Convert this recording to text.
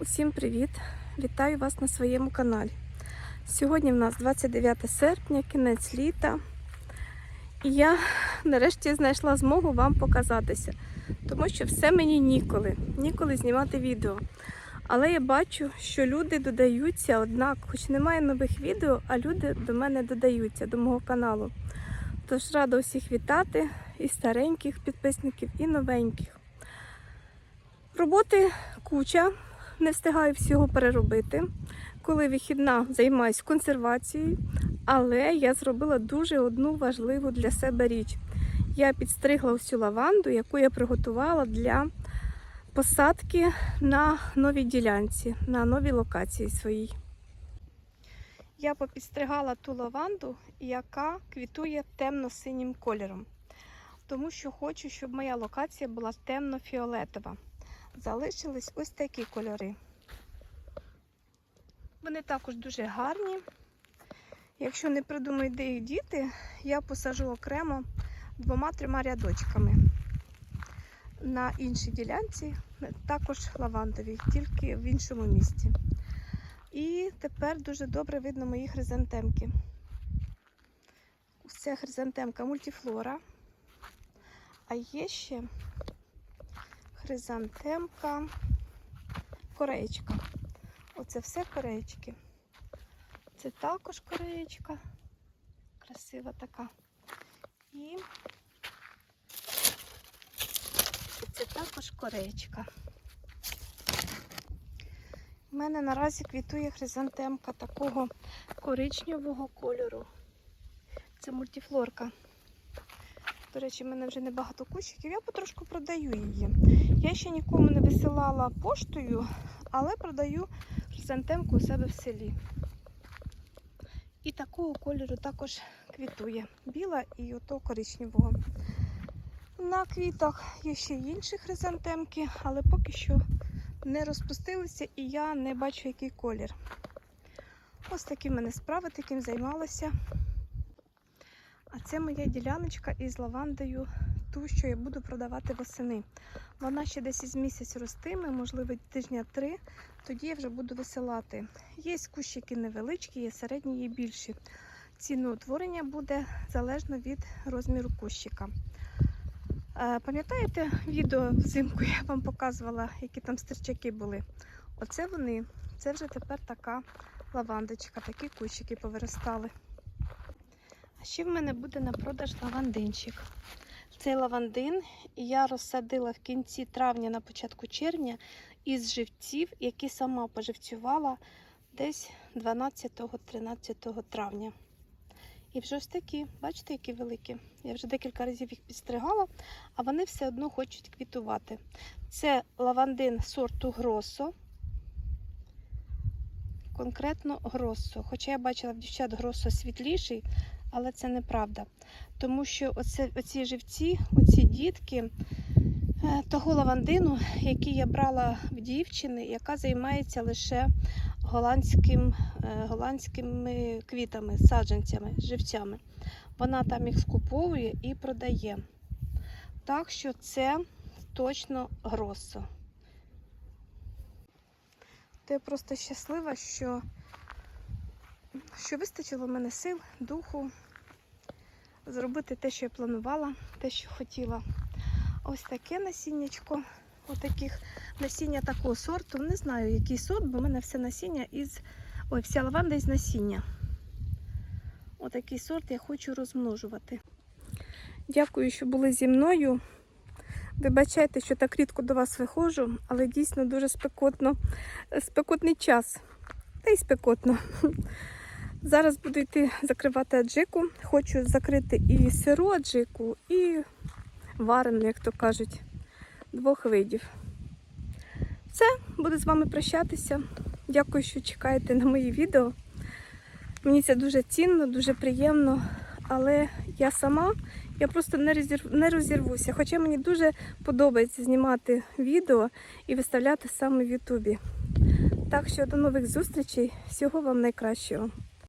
Усім привіт! Вітаю вас на своєму каналі. Сьогодні в нас 29 серпня, кінець літа. І я нарешті знайшла змогу вам показатися, тому що все мені ніколи, ніколи знімати відео. Але я бачу, що люди додаються, однак, хоч немає нових відео, а люди до мене додаються до мого каналу. Тож рада усіх вітати і стареньких підписників, і новеньких. Роботи куча, не встигаю всього переробити. Коли вихідна займаюся консервацією, але я зробила дуже одну важливу для себе річ. Я підстригла всю лаванду, яку я приготувала для посадки на новій ділянці, на новій локації своїй. Я попідстригала ту лаванду, яка квітує темно-синім кольором, тому що хочу, щоб моя локація була темно-фіолетова. Залишились ось такі кольори. Вони також дуже гарні. Якщо не придумаю, де їх діти, я посажу окремо двома-трьома рядочками. На іншій ділянці також лавандові, тільки в іншому місці. І тепер дуже добре видно мої хризантемки. Це хризантемка мультифлора. А є ще хризантемка кореєчка. Оце все кореєчки. Це також кореєчка. Красива така. І це також кореєчка. У мене наразі квітує хризантемка такого коричневого кольору. Це мультифлорка. До речі, в мене вже небагато кущиків, я потрошку продаю її. Я ще нікому не висилала поштою, але продаю хризантемку у себе в селі. І такого кольору також квітує. Біла і ото коричневого. На квітах є ще інші хризантемки, але поки що не розпустилися і я не бачу, який колір. Ось такі в мене справи, таким займалася. А це моя діляночка із лавандою, ту, що я буду продавати восени. Вона ще десь із місяць ростиме, можливо, тижня три, тоді я вже буду висилати. Є кущики невеличкі, є середні, є більші. Ціноутворення буде залежно від розміру кущика. Е, Пам'ятаєте відео взимку я вам показувала, які там стерчаки були? Оце вони, це вже тепер така лавандочка, такі кущики повиростали. Ще в мене буде на продаж лавандинчик. Цей лавандин я розсадила в кінці травня, на початку червня із живців, які сама поживцювала десь 12-13 травня. І вже ось такі, бачите, які великі. Я вже декілька разів їх підстригала, а вони все одно хочуть квітувати. Це лавандин сорту Гросо. Конкретно Гросо. Хоча я бачила в дівчат Гросо світліший, але це неправда. Тому що оце, оці живці, оці дітки е, того лавандину, який я брала в дівчини, яка займається лише голландським, е, голландськими квітами, саджанцями, живцями. Вона там їх скуповує і продає. Так що це точно гросо. То я просто щаслива, що, що вистачило в мене сил, духу зробити те, що я планувала, те, що хотіла. Ось таке насіннячко. Отаких насіння такого сорту. Не знаю, який сорт, бо в мене все насіння із. Ой, вся лаванда із насіння. Отакий сорт я хочу розмножувати. Дякую, що були зі мною. Вибачайте, що так рідко до вас виходжу, але дійсно дуже спекотно. Спекотний час. Та й спекотно. Зараз буду йти закривати аджику. Хочу закрити і сиру аджику, і варену, як то кажуть, двох видів. Все, буду з вами прощатися. Дякую, що чекаєте на мої відео. Мені це дуже цінно, дуже приємно, але я сама, я просто не, розірв... не розірвуся. Хоча мені дуже подобається знімати відео і виставляти саме в Ютубі. Так що до нових зустрічей. Всього вам найкращого.